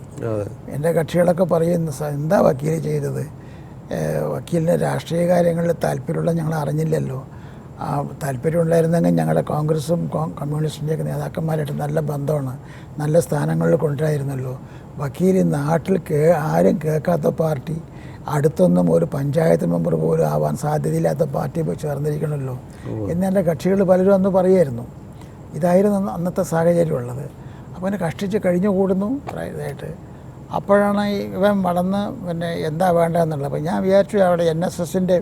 എന്റെ കക്ഷികളൊക്കെ പറയുന്നു എന്താ വക്കീൽ ചെയ്തത്? വക്കീലിന്റെ വക്കീലിന് രാഷ്ട്രീയ കാര്യങ്ങളിൽ താല്പര്യമുള്ള ഞങ്ങൾ അറിഞ്ഞില്ലല്ലോ. ആ താല്പര്യമുണ്ടായിരുന്നെങ്കിൽ ഞങ്ങളുടെ കോൺഗ്രസും കമ്മ്യൂണിസ്റ്റിന്റെയൊക്കെ നേതാക്കന്മാരായിട്ട് നല്ല ബന്ധമാണ്. നല്ല സ്ഥാനങ്ങളിൽ കൊണ്ടുവരായിരുന്നല്ലോ. വക്കീൽ നാട്ടിൽ കേ ആരും കേൾക്കാത്ത പാർട്ടി അടുത്തൊന്നും ഒരു പഞ്ചായത്ത് മെമ്പർ പോലും ആവാൻ സാധ്യതയില്ലാത്ത പാർട്ടി പോയി ചേർന്നിരിക്കണമല്ലോ. എന്ന് എന്റെ കക്ഷികൾ പലരും അന്ന് പറയുമായിരുന്നു. ഇതായിരുന്നു അന്നത്തെ സാഹചര്യം ഉള്ളത് അപ്പോൾ എന്നെ കഷ്ടിച്ച് കഴിഞ്ഞു കൂടുന്നു ഇതായിട്ട്. അപ്പോഴാണ് ഇവൻ വളർന്ന് പിന്നെ എന്താ വേണ്ടതെന്നുള്ളത്. അപ്പോൾ ഞാൻ വിചാരിച്ചു അവിടെ എൻ എസ് എസിന്റെ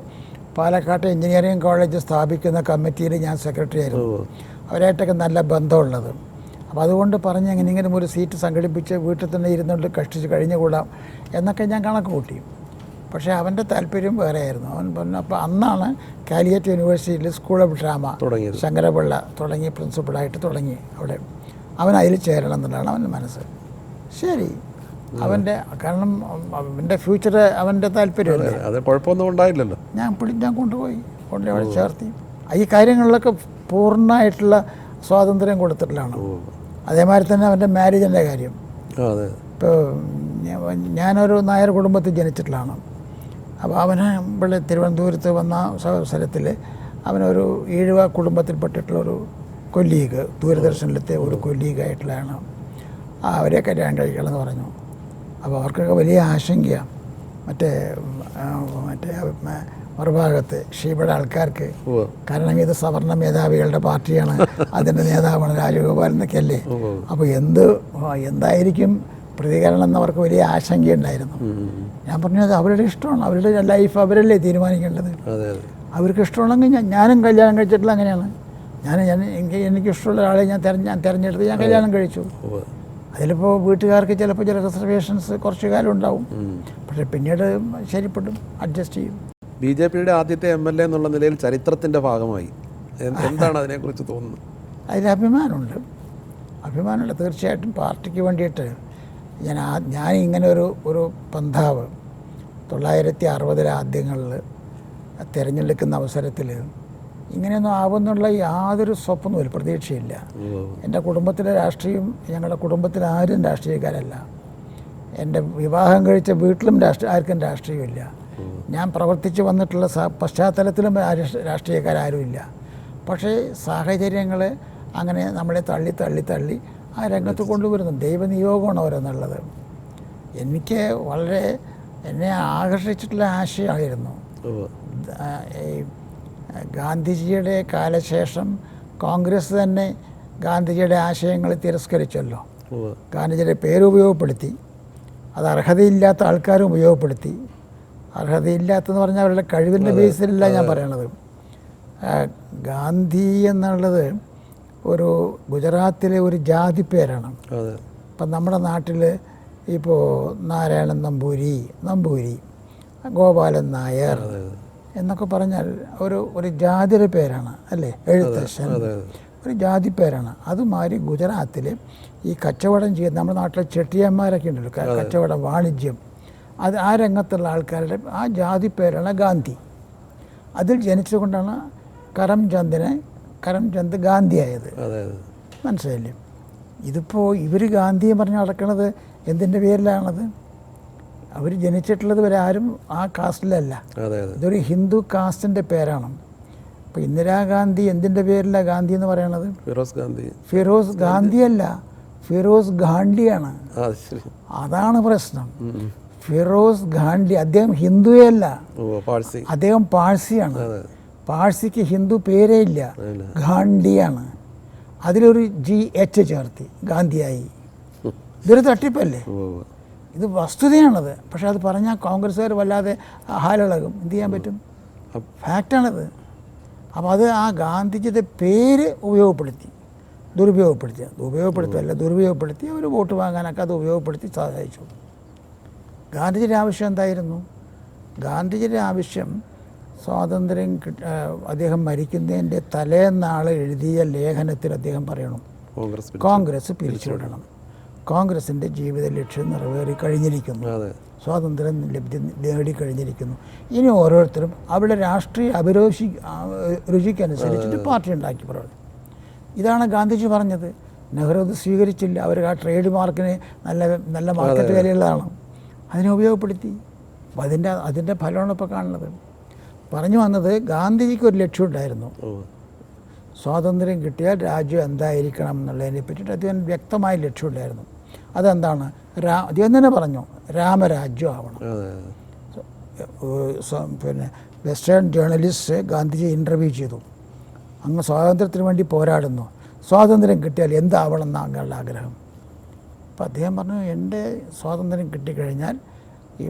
പാലക്കാട്ട് എഞ്ചിനീയറിംഗ് കോളേജ് സ്ഥാപിക്കുന്ന കമ്മിറ്റിയിൽ ഞാൻ സെക്രട്ടറി ആയിരുന്നു. അവരായിട്ടൊക്കെ നല്ല ബന്ധമുള്ളത്. അപ്പോൾ അതുകൊണ്ട് പറഞ്ഞ് എങ്ങനെയെങ്കിലും ഒരു സീറ്റ് സംഘടിപ്പിച്ച് വീട്ടിൽ തന്നെ ഇരുന്നുകൊണ്ട് കഷ്ടിച്ച് കഴിഞ്ഞുകൂടാം എന്നൊക്കെ ഞാൻ കണക്ക് കൂട്ടി. പക്ഷേ അവന്റെ താല്പര്യം വേറെ ആയിരുന്നു അവൻ പറഞ്ഞു അപ്പോൾ അന്നാണ് കാലിയറ്റ് യൂണിവേഴ്സിറ്റിയിൽ സ്കൂൾ ഓഫ് ഡ്രാമ തുടങ്ങി ശങ്കരപിള്ള തുടങ്ങി പ്രിൻസിപ്പളായിട്ട് തുടങ്ങി അവിടെ. അവൻ അതിൽ ചേരണം എന്നുള്ളതാണ് അവന്റെ മനസ്സ്. ശരി. അവന്റെ കാരണം അവന്റെ ഫ്യൂച്ചർ അവന്റെ താല്പര്യമല്ലേ? അത് കുഴപ്പമൊന്നും ഉണ്ടായില്ലല്ലോ. ഞാൻ പിടി ഞാൻ കൊണ്ടുപോയി. കൊണ്ടുപോയി അവിടെ ചേർത്തി. ഈ കാര്യങ്ങളിലൊക്കെ പൂർണമായിട്ടുള്ള സ്വാതന്ത്ര്യം കൊടുത്തിട്ടുള്ളതാണ്. അതേമാതിരി തന്നെ അവന്റെ മാരേജിന്റെ കാര്യം. ഇപ്പോൾ ഞാനൊരു നായർ കുടുംബത്തിൽ ജനിച്ചിട്ടുള്ളതാണ്. അപ്പോൾ അവന് ഇവിടെ തിരുവനന്തപുരത്ത് വന്ന അവസരത്തിൽ അവനൊരു ഈഴുവ കുടുംബത്തിൽപ്പെട്ടിട്ടുള്ള ഒരു കൊല്ലീഗ് ദൂരദർശനിലത്തെ ഒരു കൊല്ലീഗായിട്ടുള്ളതാണ് ആ അവരെ കല്യാണം കഴിക്കണമെന്ന് പറഞ്ഞു. അപ്പോൾ അവർക്കൊക്കെ വലിയ ആശങ്കയാണ്. മറ്റേ മറ്റേ മറുഭാഗത്ത് ഷീബയുടെ ആൾക്കാർക്ക് കാരണം ഇത് സവർണ മേധാവികളുടെ പാർട്ടിയാണ്. അതിന്റെ നേതാവാണ് രാജഗോപാൽ എന്നൊക്കെ അല്ലേ ഓ അപ്പോൾ എന്ത് എന്തായിരിക്കും പ്രതികരണം എന്നവർക്ക് വലിയ ആശങ്കയുണ്ടായിരുന്നു ഞാൻ പറഞ്ഞു അത് ഞാൻ പറഞ്ഞത് അവരുടെ ഇഷ്ടമാണ്. അവരുടെ ലൈഫ് അവരല്ലേ തീരുമാനിക്കേണ്ടത്? അവർക്ക് ഇഷ്ടമുള്ളെങ്കിൽ ഞാൻ ഞാനും കല്യാണം കഴിച്ചിട്ടില്ല അങ്ങനെയാണ്. ഞാൻ ഞാൻ എനിക്ക് എനിക്ക് ഇഷ്ടമുള്ള ഒരാളെ ഞാൻ തെരഞ്ഞ ഞാൻ തിരഞ്ഞെടുത്ത് ഞാൻ കല്യാണം കഴിച്ചു. അതിലിപ്പോൾ വീട്ടുകാർക്ക് ചിലപ്പോൾ ചില റിസർവേഷൻസ് കുറച്ച് കാലം ഉണ്ടാവും. പക്ഷേ പിന്നീട് ശരിപ്പെടും അഡ്ജസ്റ്റ് ചെയ്യും. ബി ജെ പിയുടെ ആദ്യത്തെ എം എൽ എ എന്നുള്ള നിലയിൽ ചരിത്രത്തിന്റെ ഭാഗമായി. എന്താണ് അതിനെക്കുറിച്ച് തോന്നുന്നത്? അതിൽ അഭിമാനമുണ്ട്. അഭിമാനമുണ്ട്. തീർച്ചയായിട്ടും പാർട്ടിക്ക് വേണ്ടിയിട്ട് ഞാൻ ആ ഞാൻ ഇങ്ങനെ ഒരു ഒരു പന്താവ് തൊള്ളായിരത്തി അറുപതിലെ ആദ്യങ്ങളിൽ തിരഞ്ഞെടുക്കുന്ന അവസരത്തിൽ ഇങ്ങനെയൊന്നും ആവുന്നുള്ള യാതൊരു സ്വപ്നവും പ്രതീക്ഷയില്ല. എന്റെ കുടുംബത്തിലെ രാഷ്ട്രീയം ഞങ്ങളുടെ കുടുംബത്തിൽ ആരും രാഷ്ട്രീയക്കാരല്ല. എന്റെ വിവാഹം കഴിച്ച വീട്ടിലും രാഷ്ട്രീയ ആർക്കും രാഷ്ട്രീയമില്ല. ഞാൻ പ്രവർത്തിച്ചു വന്നിട്ടുള്ള പശ്ചാത്തലത്തിലും ഇല്ല പക്ഷേ സാഹചര്യങ്ങൾ അങ്ങനെ നമ്മളെ തള്ളി തള്ളി തള്ളി ആ രംഗത്ത് കൊണ്ടുവരുന്നു. ദൈവനിയോഗമാണ് ഓരോന്നുള്ളത്. എനിക്ക് വളരെ എന്നെ ആകർഷിച്ചിട്ടുള്ള ആശയമായിരുന്നു. ഈ ഗാന്ധിജിയുടെ കാലശേഷം കോൺഗ്രസ് തന്നെ ഗാന്ധിജിയുടെ ആശയങ്ങൾ തിരസ്കരിച്ചല്ലോ. ഗാന്ധിജിയുടെ പേര് ഉപയോഗപ്പെടുത്തി. അത് അർഹതയില്ലാത്ത ആൾക്കാരും ഉപയോഗപ്പെടുത്തി. അർഹതയില്ലാത്തെന്ന് പറഞ്ഞാൽ അവരുടെ കഴിവിന്റെ ബേസിലല്ല ഞാൻ പറയണത്. ഗാന്ധി എന്നുള്ളത് ഒരു ഗുജറാത്തിലെ ഒരു ജാതി പേരാണ്. ഇപ്പം നമ്മുടെ നാട്ടിൽ ഇപ്പോൾ നാരായണൻ നമ്പൂരി നമ്പൂരി ഗോപാലൻ നായർ എന്നൊക്കെ പറഞ്ഞാൽ ഒരു ഒരു ജാതിയുടെ പേരാണ് അല്ലേ? എഴുത്തച്ഛൻ ഒരു ജാതി പേരാണ്. അതുമാതിരി ഗുജറാത്തിൽ ഈ കച്ചവടം ചെയ്യുന്ന നമ്മുടെ നാട്ടിലെ ചെട്ടിയന്മാരൊക്കെ ഉണ്ടല്ലോ കച്ചവടം വാണിജ്യം അത് ആ രംഗത്തുള്ള ആൾക്കാരുടെ ആ ജാതി പേരാണ് ഗാന്ധി. അതിൽ ജനിച്ചുകൊണ്ടാണ് കരംചന്ദിനെ കരംചന്ദ് ഗാന്ധിയായത്. മനസ്സിലായില്ലേ? ഇതിപ്പോൾ ഇവർ ഗാന്ധിയെ പറഞ്ഞ് നടക്കുന്നത് എന്തിന്റെ പേരിലാണത്? അവർ ജനിച്ചിട്ടുള്ളത് വരെ ആരും ആ കാസ്റ്റിലല്ല. ഇതൊരു ഹിന്ദു കാസ്റ്റിന്റെ പേരാണ്. അപ്പോൾ ഇന്ദിരാഗാന്ധി എന്തിന്റെ പേരിലാണ് ഗാന്ധി എന്ന് പറയണത്? ഫിറോസ് ഗാന്ധി. ഫിറോസ് ഗാന്ധിയല്ല ഫിറോസ് ഗാന്ധിയാണ്. അതാണ് പ്രശ്നം. ഫിറോസ് ഖാൻഡി അദ്ദേഹം ഹിന്ദുവേ അല്ല. ഓ പാഴ്സി. അദ്ദേഹം പാഴ്സിയാണ്. പാഴ്സിക്ക് ഹിന്ദു പേരേ ഇല്ല. ഗാന്ധിയാണ് അതിലൊരു ജി എച്ച് ചേർത്തി ഗാന്ധിയായി. ഇതൊരു തട്ടിപ്പല്ലേ? ഇത് വസ്തുതയാണത്. പക്ഷെ അത് പറഞ്ഞാൽ കോൺഗ്രസ്സുകാർ വല്ലാതെ ഹാലിളകും എന്ത് ചെയ്യാൻ പറ്റും? ഫാക്റ്റാണത്. അപ്പോൾ അത് ആ ഗാന്ധിജിയുടെ പേര് ഉപയോഗപ്പെടുത്തി. ദുരുപയോഗപ്പെടുത്തി. ഉപയോഗപ്പെടുത്തല്ല ദുരുപയോഗപ്പെടുത്തി. അവർ വോട്ട് വാങ്ങാനൊക്കെ അത് ഉപയോഗപ്പെടുത്തി സഹായിച്ചു. ഗാന്ധിജിയുടെ ആവശ്യം എന്തായിരുന്നു? ഗാന്ധിജിയുടെ ആവശ്യം സ്വാതന്ത്ര്യം കിട്ട അദ്ദേഹം മരിക്കുന്നതിന്റെ തലേന്നാൾ എഴുതിയ ലേഖനത്തിൽ അദ്ദേഹം പറയണം. കോൺഗ്രസ് കോൺഗ്രസ് പിരിച്ചുവിടണം. കോൺഗ്രസിന്റെ ജീവിത ലക്ഷ്യം നിറവേറി കഴിഞ്ഞിരിക്കുന്നു സ്വാതന്ത്ര്യം ലബ്ധി നേടിക്കഴിഞ്ഞിരിക്കുന്നു. ഇനി ഓരോരുത്തരും അവരുടെ രാഷ്ട്രീയ അഭിരോഷി രുചിക്കനുസരിച്ചിട്ട് പാർട്ടി ഉണ്ടാക്കി പറഞ്ഞു ഇതാണ് ഗാന്ധിജി പറഞ്ഞത്. നെഹ്റു അത് സ്വീകരിച്ചില്ല. അവർ ആ ട്രേഡ് മാർക്കിനെ നല്ല നല്ല മാർക്കറ്റ് വിലയുള്ളതാണ്. അതിനെ ഉപയോഗപ്പെടുത്തി. അപ്പം അതിന്റെ അതിന്റെ ഫലമാണ് ഇപ്പോൾ കാണുന്നത്. പറഞ്ഞു വന്നത് ഗാന്ധിജിക്ക് ഒരു ലക്ഷ്യമുണ്ടായിരുന്നു സ്വാതന്ത്ര്യം കിട്ടിയാൽ രാജ്യം എന്തായിരിക്കണം എന്നുള്ളതിനെ പറ്റിയിട്ട് അദ്ദേഹം വ്യക്തമായ ലക്ഷ്യമുണ്ടായിരുന്നു അതെന്താണ്? രാ അദ്ദേഹം തന്നെ പറഞ്ഞു രാമരാജ്യം ആവണം. പിന്നെ വെസ്റ്റേൺ ജേർണലിസ്റ്റ് ഗാന്ധിജി ഇന്റർവ്യൂ ചെയ്തു. അങ്ങ് സ്വാതന്ത്ര്യത്തിന് വേണ്ടി പോരാടുന്നു. സ്വാതന്ത്ര്യം കിട്ടിയാൽ എന്താവണം എന്നാണ് അങ്ങനെയുള്ള ആഗ്രഹം. അപ്പം അദ്ദേഹം പറഞ്ഞു എന്റെ സ്വാതന്ത്ര്യം കിട്ടിക്കഴിഞ്ഞാൽ ഈ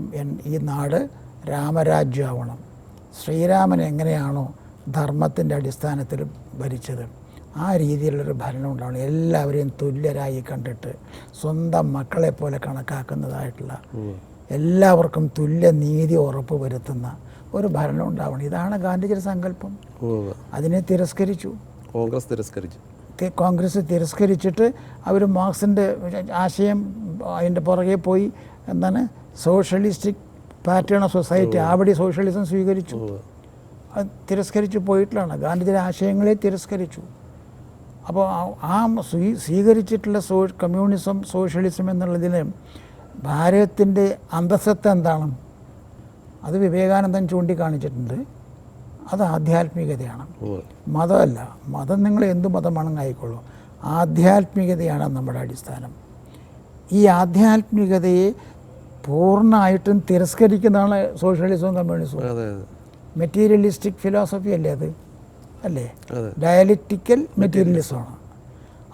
ഈ നാട് രാമരാജ്യമാവണം. ശ്രീരാമൻ എങ്ങനെയാണോ ധർമ്മത്തിന്റെ അടിസ്ഥാനത്തിൽ ഭരിച്ചത് ആ രീതിയിലുള്ളൊരു ഭരണം ഉണ്ടാവണം. എല്ലാവരെയും തുല്യരായി കണ്ടിട്ട് സ്വന്തം മക്കളെ പോലെ കണക്കാക്കുന്നതായിട്ടുള്ള എല്ലാവർക്കും തുല്യ നീതി ഉറപ്പ് വരുത്തുന്ന ഒരു ഭരണം ഉണ്ടാവണം. ഇതാണ് ഗാന്ധിജിയുടെ സങ്കല്പം. അതിനെ തിരസ്കരിച്ചു. കോൺഗ്രസ് തിരസ്കരിച്ചു. കോൺഗ്രസ് തിരസ്കരിച്ചിട്ട് അവർ മാർക്സിന്റെ ആശയം അതിന്റെ പുറകെ പോയി എന്താണ് സോഷ്യലിസ്റ്റിക് പാറ്റേൺ ഓഫ് സൊസൈറ്റി. അവിടെ സോഷ്യലിസം സ്വീകരിച്ചു. അത് തിരസ്കരിച്ച് പോയിട്ടുള്ളതാണ് ഗാന്ധിജിയുടെ ആശയങ്ങളെ തിരസ്കരിച്ചു. അപ്പോൾ ആ- ആ സ്വീ സ്വീകരിച്ചിട്ടുള്ള സോ കമ്മ്യൂണിസം സോഷ്യലിസം എന്നുള്ളതിന് ഭാരതത്തിന്റെ അന്തസ്സത്ത എന്താണ് അത് വിവേകാനന്ദൻ ചൂണ്ടിക്കാണിച്ചിട്ടുണ്ട്. അത് ആധ്യാത്മികതയാണ്. മതമല്ല. മതം നിങ്ങൾ എന്ത് മതമാണെന്ന് ആയിക്കോളൂ. ആധ്യാത്മികതയാണ് നമ്മുടെ അടിസ്ഥാനം. ഈ ആധ്യാത്മികതയെ പൂർണമായിട്ടും തിരസ്കരിക്കുന്നതാണ് സോഷ്യലിസവും കമ്മ്യൂണിസവും. മെറ്റീരിയലിസ്റ്റിക് ഫിലോസഫി അല്ലേ അത്? അല്ലേ? ഡയലക്റ്റിക്കൽ മെറ്റീരിയലിസമാണ്.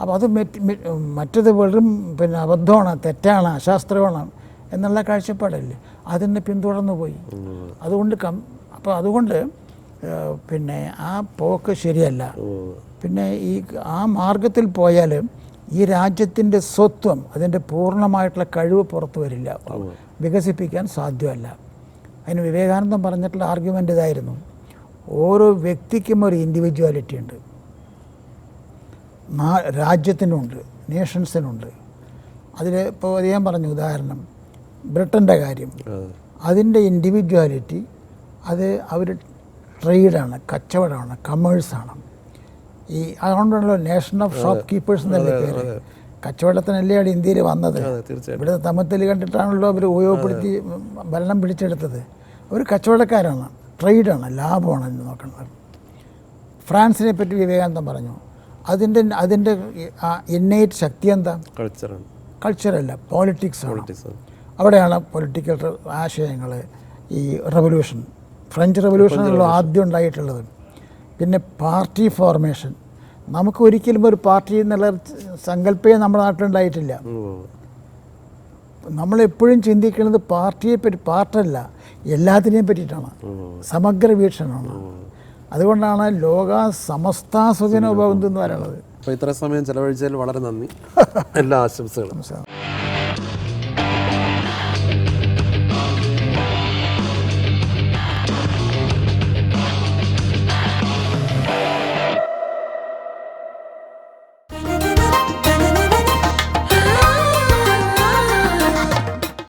അപ്പോൾ അത് മെറ്റ് മറ്റത് വെറും പിന്നെ അബദ്ധമാണ് തെറ്റാണ് അശാസ്ത്രമാണ് എന്നുള്ള കാഴ്ചപ്പാടല്ലേ? അതിനെ പിന്തുടർന്നു പോയി അതുകൊണ്ട് കം അപ്പോൾ അതുകൊണ്ട് പിന്നെ ആ പോക്ക് ശരിയല്ല. പിന്നെ ഈ ആ മാർഗത്തിൽ പോയാൽ ഈ രാജ്യത്തിന്റെ സ്വത്വം അതിന്റെ പൂർണമായിട്ടുള്ള കഴിവ് പുറത്തു വരില്ല. വികസിപ്പിക്കാൻ സാധ്യമല്ല. അതിന് വിവേകാനന്ദം പറഞ്ഞിട്ടുള്ള ആർഗ്യുമെന്റ് ഇതായിരുന്നു. ഓരോ വ്യക്തിക്കും ഒരു ഇൻഡിവിജ്വാലിറ്റി ഉണ്ട്. രാജ്യത്തിനുണ്ട് നേഷൻസിനുണ്ട് അതിൽ ഇപ്പോൾ ഞാൻ പറഞ്ഞു ഉദാഹരണം ബ്രിട്ടന്റെ കാര്യം. അതെ അതിന്റെ ഇൻഡിവിജ്വാലിറ്റി അത് അവർ ട്രേഡാണ് കച്ചവടമാണ് കമേഴ്സാണ് ഈ അതുകൊണ്ടുള്ള നേഷൻ ഓഫ് ഷോപ്പ് കീപ്പേഴ്സ് എന്നല്ലേ പേര്? കച്ചവടത്തിനല്ലേ അവിടെ ഇന്ത്യയിൽ വന്നത്? ഇവിടുത്തെ തമത്തിൽ കണ്ടിട്ടാണല്ലോ അവർ ഉപയോഗപ്പെടുത്തി ഭരണം പിടിച്ചെടുത്തത്. അവർ കച്ചവടക്കാരാണ് ട്രേഡാണ് ലാഭമാണ് എന്ന് നോക്കുന്നത്. ഫ്രാൻസിനെ പറ്റി വിവേകാനന്ദം പറഞ്ഞു അതിന്റെ അതിന്റെ ഇന്നേറ്റ് ശക്തി എന്താ? കൾച്ചറാണ് കൾച്ചറല്ല പോളിറ്റിക്സ് ആണ്. അവിടെയാണ് പൊളിറ്റിക്കൽ ആശയങ്ങൾ ഈ റവല്യൂഷൻ ഫ്രഞ്ച് റവല്യൂഷനാണല്ലോ ആദ്യം ഉണ്ടായിട്ടുള്ളത്. പിന്നെ പാർട്ടി ഫോർമേഷൻ. നമുക്ക് ഒരിക്കലും ഒരു പാർട്ടി എന്നുള്ള സങ്കല്പേ നമ്മുടെ നാട്ടിലുണ്ടായിട്ടില്ല. നമ്മളെപ്പോഴും ചിന്തിക്കുന്നത് പാർട്ടിയെ പറ്റി പാർട്ടല്ല എല്ലാത്തിനെയും പറ്റിയിട്ടാണ്. സമഗ്ര വീക്ഷണമാണ്. അതുകൊണ്ടാണ് ലോക സമസ്ത സുജന എന്ന് പറയുന്നത്. അപ്പോൾ ഇത്ര സമയം ചെലവഴിച്ചതിൽ വളരെ നന്ദി. എല്ലാ ആശംസകളും.